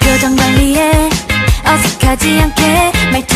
표정 관리에 어색하지 않게 말